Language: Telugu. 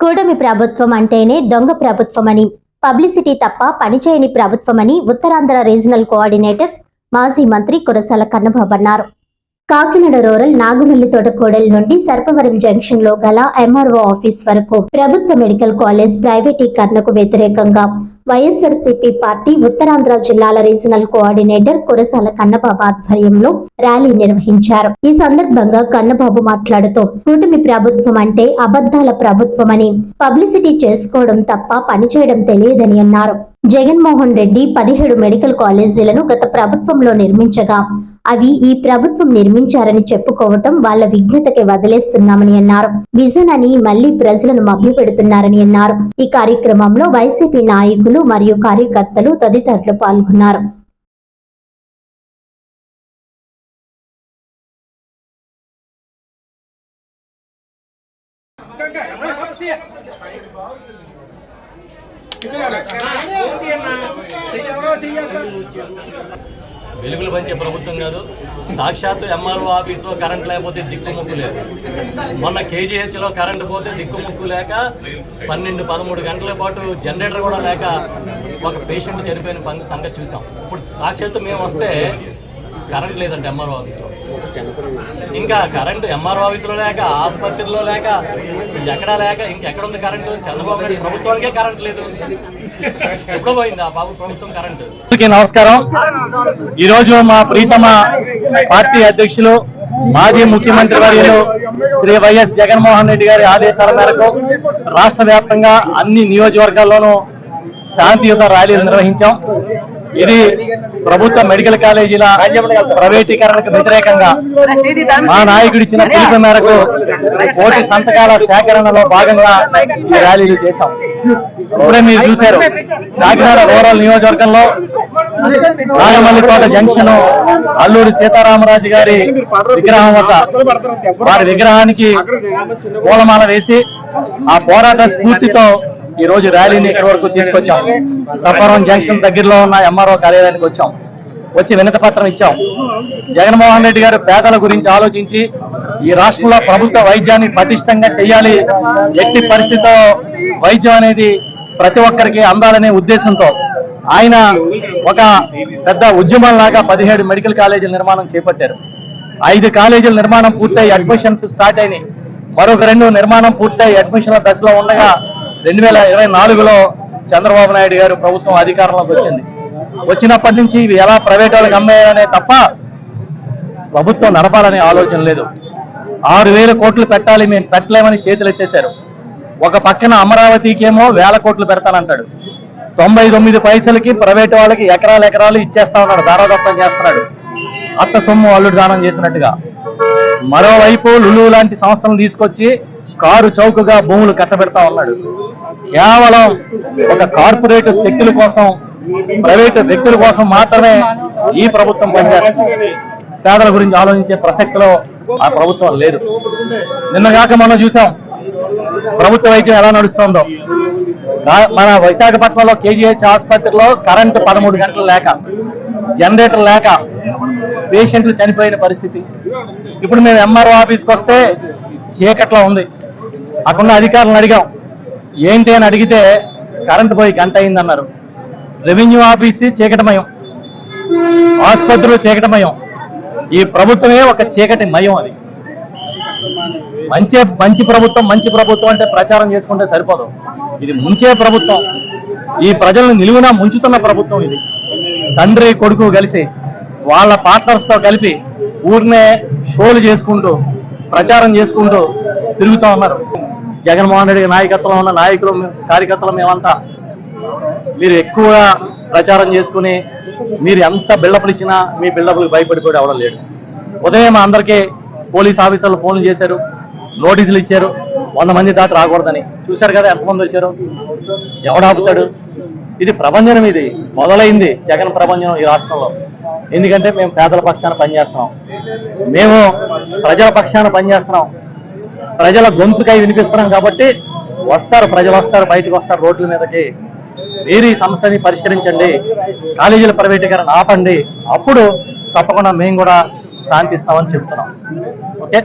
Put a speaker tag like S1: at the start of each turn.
S1: కూటమి ప్రభుత్వం అంటేనే దొంగ ప్రభుత్వమని పబ్లిసిటీ తప్ప పనిచేయని ప్రభుత్వమని ఉత్తరాంధ్ర రీజనల్ కోఆర్డినేటర్ మాజీ మంత్రి కురసాల కన్నబాబు అన్నారు. కాకినాడ రూరల్ నాగుమల్లి తోటకోడలి నుండి సర్పవరం జంక్షన్లో గల ఎంఆర్ఓ ఆఫీస్ వరకు ప్రభుత్వ మెడికల్ కాలేజ్ ప్రైవేటీకరణకు వ్యతిరేకంగా వైఎస్ఆర్సీపీ పార్టీ ఉత్తరాంధ్ర జిల్లాల రీజనల్ కోఆర్డినేటర్ కురసాల కన్నబాబు ఆధ్వర్యంలో ర్యాలీ నిర్వహించారు. ఈ సందర్భంగా కన్నబాబు మాట్లాడుతూ కూటమి ప్రభుత్వం అంటే అబద్దాల ప్రభుత్వమని పబ్లిసిటీ చేసుకోవడం తప్ప పనిచేయడం తెలియదని అన్నారు. జగన్మోహన్ రెడ్డి పదిహేడు మెడికల్ కాలేజీలను గత ప్రభుత్వంలో నిర్మించగా అవి ఈ ప్రభుత్వం నిర్మించారని చెప్పుకోవటం వాళ్ళ విఘ్నతకి వదిలేస్తున్నామని అన్నారు. విజన్ అని మళ్ళీ ప్రజలను మభ్యపెడుతున్నారని అన్నారు. ఈ కార్యక్రమంలో వైసీపీ నాయకులు మరియు కార్యకర్తలు తదితరులు పాల్గొన్నారు.
S2: వెలుగులు పంచే ప్రభుత్వం కాదు. సాక్షాత్తు ఎంఆర్ఓ ఆఫీస్లో కరెంట్ లేకపోతే దిక్కుముక్కు లేదు. మొన్న కేజీహెచ్లో కరెంట్ పోతే దిక్కుముక్కు లేక పన్నెండు పదమూడు గంటల పాటు జనరేటర్ కూడా లేక ఒక పేషెంట్ చనిపోయిన సంగతి చూసాం. ఇప్పుడు సాక్షాత్తు మేము వస్తే కరెంట్ లేదంటే ఎంఆర్ఓ ఆఫీస్లో ఇంకా కరెంటు ఎంఆర్ఓ ఆఫీసులో లేక ఆసుపత్రిలో లేక ఎక్కడా లేక ఇంకెక్కడ ఉంది కరెంటు? చంద్రబాబు నాయుడు ప్రభుత్వానికే కరెంట్ లేదు. ఎప్పుడో పోయింది ఆ బాబు ప్రభుత్వం కరెంటు.
S3: నమస్కారం. ఈరోజు మా ప్రీతమ పార్టీ అధ్యక్షులు మాజీ ముఖ్యమంత్రి వర్యులు శ్రీ వైఎస్ జగన్మోహన్ రెడ్డి గారి ఆదేశాల మేరకు రాష్ట్ర వ్యాప్తంగా అన్ని నియోజకవర్గాల్లోనూ శాంతియుత ర్యాలీలు నిర్వహించాం. ఇది ప్రభుత్వ మెడికల్ కాలేజీల ప్రైవేటీకరణకు వ్యతిరేకంగా మా నాయకుడు ఇచ్చిన పిలుపు మేరకు కోటి సంతకాల సేకరణలో భాగంగా ఈ ర్యాలీలు చేశాం. ఇప్పుడే మీరు చూశారు. కాకినాడ రూరల్ నియోజకవర్గంలో నాగమల్లికోట జంక్షన్ అల్లూరి సీతారామరాజు గారి విగ్రహం వద్ద వారి విగ్రహానికి పూలమాల వేసి ఆ పోరాట స్ఫూర్తితో ఈ రోజు ర్యాలీని ఇక్కడి వరకు తీసుకొచ్చాం. సఫరం జంక్షన్ దగ్గరలో ఉన్న ఎంఆర్ఓ కార్యాలయానికి వచ్చాం. వచ్చి వినతి పత్రం ఇచ్చాం. జగన్మోహన్ రెడ్డి గారు పేదల గురించి ఆలోచించి ఈ రాష్ట్రంలో ప్రభుత్వ వైద్యాన్ని పటిష్టంగా చేయాలి. ఎట్టి పరిస్థితిలో వైద్యం అనేది ప్రతి ఒక్కరికి అందాలనే ఉద్దేశంతో ఆయన ఒక పెద్ద ఉద్యమం లాగా పదిహేడు మెడికల్ కాలేజీల నిర్మాణం చేపట్టారు. ఐదు కాలేజీల నిర్మాణం పూర్తయి అడ్మిషన్స్ స్టార్ట్ అయినాయి. మరొక రెండు నిర్మాణం పూర్తయి అడ్మిషన్ల దశలో ఉండగా రెండు వేల ఇరవై నాలుగులో చంద్రబాబు నాయుడు గారు ప్రభుత్వం అధికారంలోకి వచ్చింది. వచ్చినప్పటి నుంచి ఇవి ఎలా ప్రైవేట్ వాళ్ళకి అమ్మేయాలనే తప్ప ప్రభుత్వం నడపాలనే ఆలోచన లేదు. ఆరు వేల కోట్లు పెట్టాలి మేము పెట్టలేమని చేతులు ఎత్తేశారు. ఒక పక్కన అమరావతికేమో వేల కోట్లు పెడతానంటాడు. తొంభై తొమ్మిది పైసలకి ప్రైవేట్ వాళ్ళకి ఎకరాలు ఎకరాలు ఇచ్చేస్తా ఉన్నాడు దారాదత్తం చేస్తున్నాడు. అత్త సొమ్ము అల్లుడు దానం చేసినట్టుగా. మరోవైపు లులు లాంటి సంస్థలను తీసుకొచ్చి కారు చౌకగా భూములు కట్టబెడతా ఉన్నాడు. కేవలం ఒక కార్పొరేట్ శక్తుల కోసం ప్రైవేట్ వ్యక్తుల కోసం మాత్రమే ఈ ప్రభుత్వం పనిచేస్తుంది. పేదల గురించి ఆలోచించే ప్రసక్తిలో ఆ ప్రభుత్వం లేదు. నిన్నగాక మనం చూసాం ప్రభుత్వ వైద్యం ఎలా నడుస్తుందో. మన విశాఖపట్నంలో కేజీహెచ్ ఆసుపత్రిలో కరెంటు పదమూడు గంటలు లేక జనరేటర్ లేక పేషెంట్లు చనిపోయిన పరిస్థితి. ఇప్పుడు మేము ఎంఆర్ఓ ఆఫీస్కి వస్తే చీకట్లో ఉంది. అక్కడ అధికారులను అడిగాం. ఏంటి అని అడిగితే కరెంటు పోయి గంట అయిందన్నారు. రెవెన్యూ ఆఫీస్ చీకటమయం. ఆసుపత్రులు చీకటమయం. ఈ ప్రభుత్వమే ఒక చీకటి మయం అది. మంచి మంచి ప్రభుత్వం మంచి ప్రభుత్వం అంటే ప్రచారం చేసుకుంటే సరిపోదు. ఇది ముంచే ప్రభుత్వం. ఈ ప్రజలను నిలువునా ముంచుతున్న ప్రభుత్వం ఇది. తండ్రి కొడుకు కలిసి వాళ్ళ పార్ట్నర్స్తో కలిపి ఊరినే షోలు చేసుకుంటూ ప్రచారం చేసుకుంటూ తిరుగుతూ ఉన్నారు. జగన్మోహన్ రెడ్డి నాయకత్వంలో ఉన్న నాయకులు కార్యకర్తలు మేమంతా మీరు ఎక్కువగా ప్రచారం చేసుకుని మీరు ఎంత బిల్డప్లు ఇచ్చినా మీ బిల్డప్లకు భయపడిపోయి అవడం లేడు. ఉదయం అందరికీ పోలీస్ ఆఫీసర్లు ఫోన్లు చేశారు నోటీసులు ఇచ్చారు. వంద మంది దాకా రాకూడదని. చూశారు కదా ఎంతమంది వచ్చారు? ఎవడాపుతాడు ఇది ప్రభంజనం ఇది. మొదలైంది జగన్ ప్రభంజనం ఈ రాష్ట్రంలో. ఎందుకంటే మేము పేదల పక్షాన పనిచేస్తున్నాం. మేము ప్రజల పక్షాన పనిచేస్తున్నాం. ప్రజల గొంతుకై వినిపిస్తున్నాం కాబట్టి వస్తారు ప్రజలు వస్తారు బయటకు వస్తారు రోడ్ల మీదకి. మీరు ఈ సమస్యని పరిష్కరించండి కాలేజీల ప్రైవేటీకరణ ఆపండి. అప్పుడు తప్పకుండా మేము కూడా శాంతిస్తామని చెప్తున్నాం. ఓకే?